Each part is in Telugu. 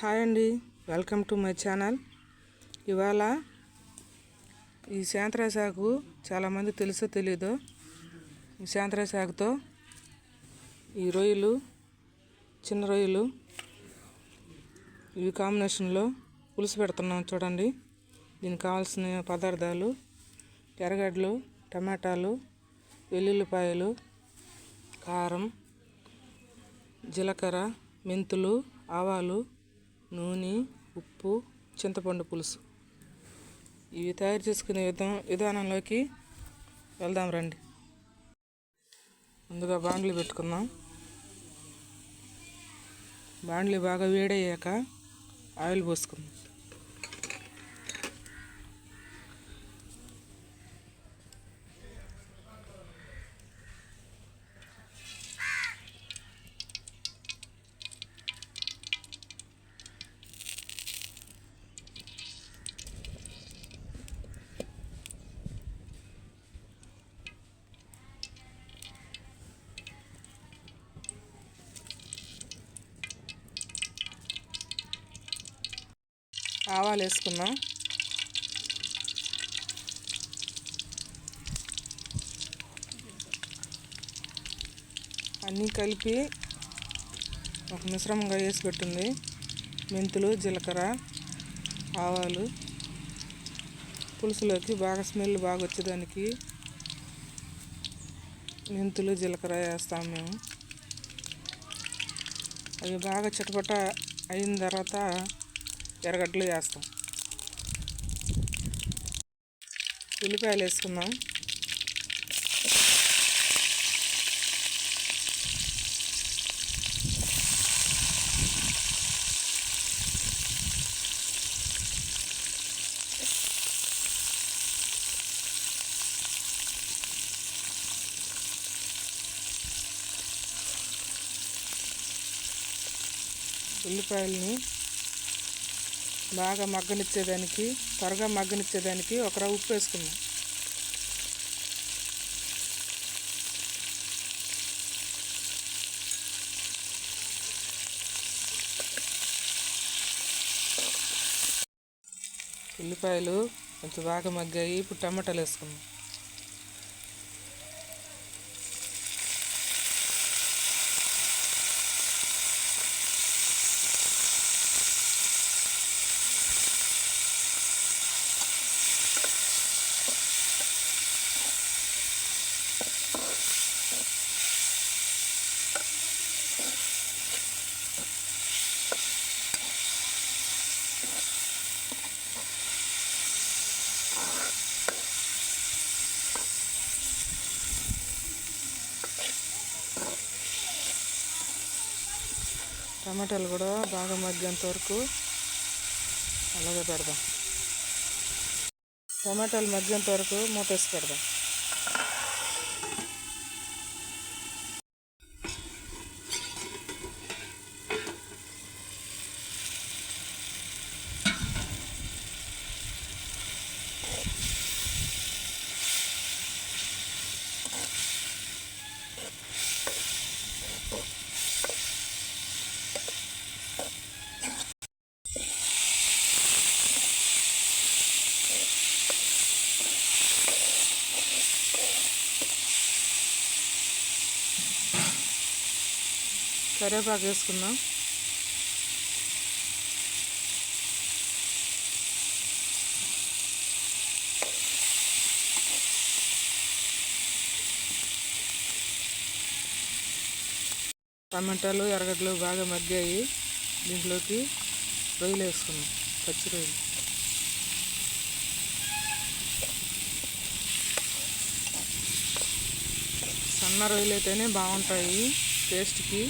హాయ్ అండి వెల్కమ్ టు మై ఛానల్. ఇవాళ ఈ సాయంత్ర సాగు చాలామంది తెలుసో తెలీదో. ఈ శాంత్రా సాగుతో ఈ రొయ్యలు చిన్న రొయ్యలు ఇవి కాంబినేషన్లో పులుసు పెడుతున్నాం చూడండి. దీనికి కావాల్సిన పదార్థాలు ఎర్రగడ్డలు టమాటాలు వెల్లుల్లిపాయలు కారం జీలకర్ర మెంతులు ఆవాలు నూనె ఉప్పు చింతపండు పులుసు. ఇవి తయారు చేసుకునే విధం విధానంలోకి వెళ్దాం రండి. ముందుగా బాండ్లు పెట్టుకుందాం. బాండ్లు బాగా వేడయ్యాక ఆయిల్ పోసుకుందాం. ఆవాలు వేసుకుందాం అన్నీ కలిపి ఒక మిశ్రమంగా వేసి పెట్టింది. మెంతులు జీలకర్ర ఆవాలు. పులుసులోకి బాగా స్మెల్ బాగా వచ్చేదానికి మెంతులు జీలకర్ర వేస్తాం మేము. అవి బాగా చిటపట అయిన తర్వాత ఎర్రగడ్డలు వేస్తాం. ఉల్లిపాయలు వేసుకుందాం. ఉల్లిపాయలని బాగా మగ్గనిచ్చేదానికి త్వరగా మగ్గనిచ్చేదానికి ఒక రవ్వ ఉప్పు వేసుకున్నాం ఉల్లిపాయలు కొంచెం బాగా మగ్గాయి ఇప్పుడు టమాటాలు వేసుకున్నాం టమాటాలు కూడా బాగా మగ్గేంత వరకు అలాగే పెడదాం. టమాటాలు మగ్గేంత వరకు మూతేసి పెడదాం. కరివేపాకు వేసుకుందాం. టమాటాలు ఎర్రగడ్డలు బాగా మగ్గాయి. దీంట్లోకి రొయ్యలు వేసుకున్నాం పచ్చి రొయ్యలు. సన్న రొయ్యలు అయితేనే బాగుంటాయి. టేస్ట్కి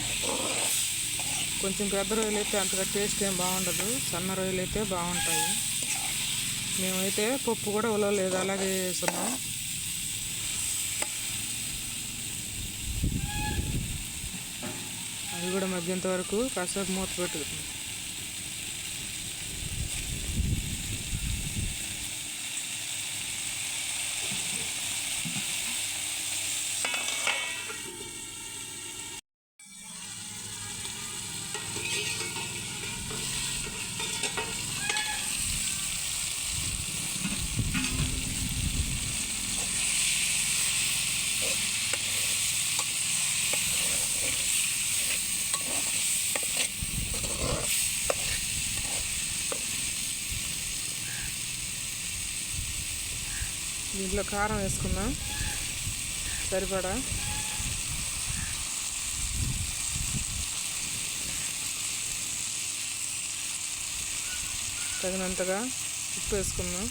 కొంచెం పెద్ద రొయ్యలు అయితే అంతగా టేస్ట్ ఏం బాగుండదు. సన్న రొయ్యలు అయితే బాగుంటాయి. మేమైతే పప్పు కూడా ఉలవలేదు అలాగే వేస్తున్నాం అవి కూడా మగ్గేంత వరకు కాసేపు మూత పెట్టుకుంటాం దీంట్లో కారం వేసుకుందాం. సరిపడా? తగినంతగా ఉప్పు వేసుకుందాం.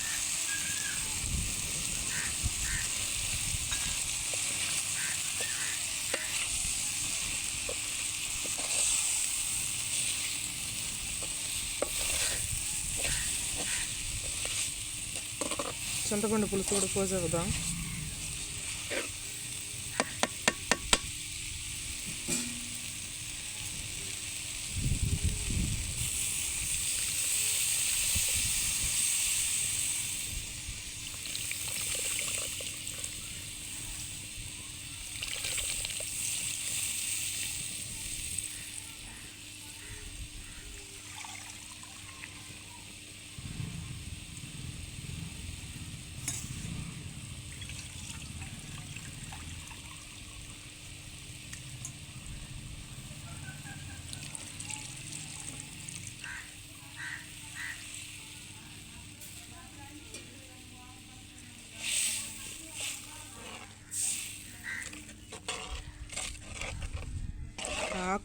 చింతపండు పులుసు కూడా పోసేద్దాం.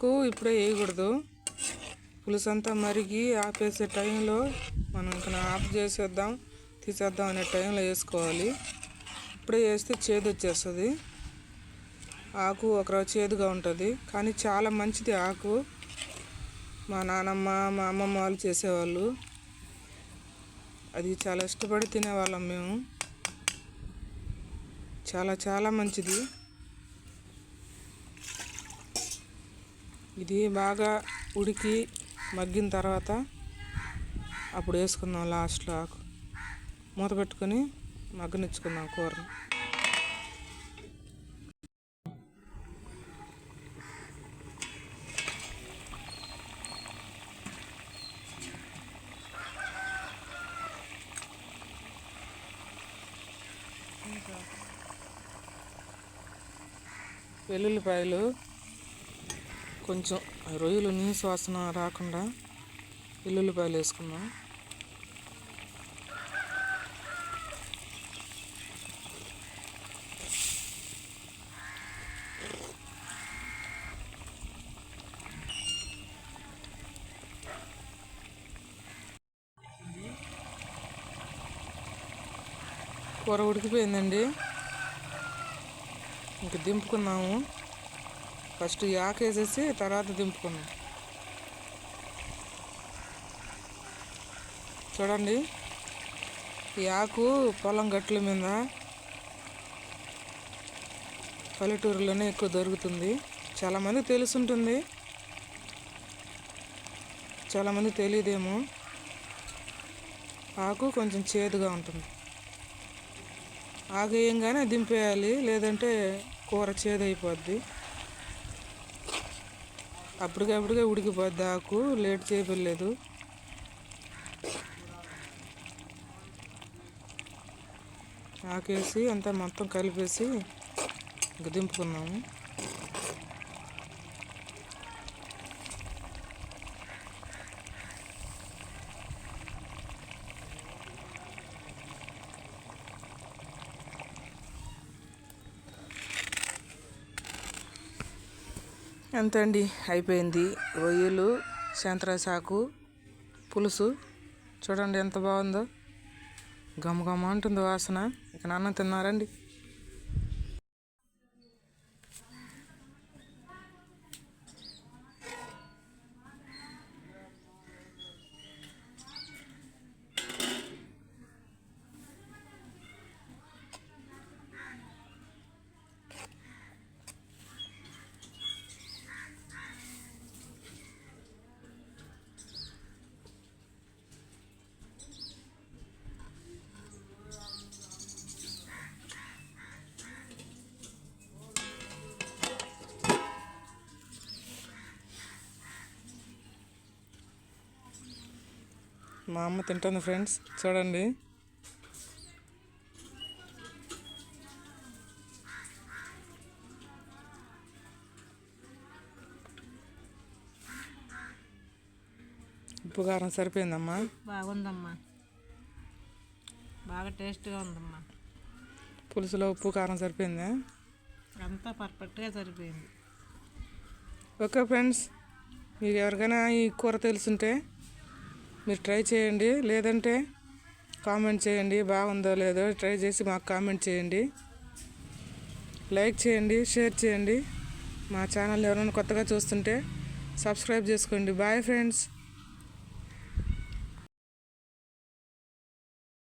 ఆకు ఇప్పుడే వేయకూడదు? పులుసు అంతా మరిగి ఆపేసే టైంలో మనం ఇంకా ఆఫ్ చేసేద్దాం తీసేద్దాం అనే టైంలో వేసుకోవాలి. ఇప్పుడే వేస్తే చేదు వచ్చేస్తుంది. ఆకు ఒకరోజు చేదుగా ఉంటుంది. కానీ చాలా మంచిది ఆకు. మా నానమ్మ మా అమ్మమ్మ వాళ్ళు చేసేవాళ్ళు. అది చాలా ఇష్టపడి తినేవాళ్ళం మేము. చాలా చాలా మంచిది. ఇది బాగా ఉడికి మగ్గిన తర్వాత అప్పుడు వేసుకుందాం లాస్ట్లో ఆకు. మూత పెట్టుకొని మగ్గనిచ్చుకుందాం కూరను. వెల్లుల్లిపాయలు కొంచెం రొయ్యలు నీసు వాసన రాకుండా వెల్లుల్లిపాయలు వేసుకుందాం. కూర ఉడికిపోయిందండి. ఇంక దింపుకున్నాము. ఫస్ట్ ఈ ఆకు వేసేసి తర్వాత దింపుకున్నాం చూడండి ఈ ఆకు పొలం గట్ల మీద పల్లెటూరులోనే ఎక్కువ దొరుకుతుంది. చాలామంది తెలుసుంటుంది. చాలామంది తెలియదేమో. ఆకు కొంచెం చేదుగా ఉంటుంది. ఆకు వేయంగానే దింపేయాలి లేదంటే కూర చేదు అయిపోద్ది అప్పటికప్పుడుగా ఉడికిపోద్ది ఆకు లేట్ చేయలేదు ఆకేసి అంతా మొత్తం కలిపేసి దింపుకున్నాము. అంతే అండి అయిపోయింది. రొయ్యలు సంతరా సాకు పులుసు. చూడండి ఎంత బాగుందో. గమగమ అంటుంది వాసన. ఇక నాన్న తిన్నారండి. మా అమ్మ తింటుంది ఫ్రెండ్స్. చూడండి. ఉప్పు కారం సరిపోయిందమ్మా. బాగుందమ్మా. బాగా టేస్ట్గా ఉందమ్మా. పులుసులో ఉప్పు కారం సరిపోయిందా? అంతా పర్ఫెక్ట్గా సరిపోయింది. ఓకే ఫ్రెండ్స్ మీకు ఎవరికైనా ఈ కూర తెలుసుంటే మీరు ట్రై చేయండి. లేదంటే కామెంట్ చేయండి. బాగుందో లేదో ట్రై చేసి మాకు కామెంట్ చేయండి. లైక్ చేయండి షేర్ చేయండి. మా ఛానల్ ఎవరైనా కొత్తగా చూస్తుంటే సబ్స్క్రైబ్ చేసుకోండి. Bye friends.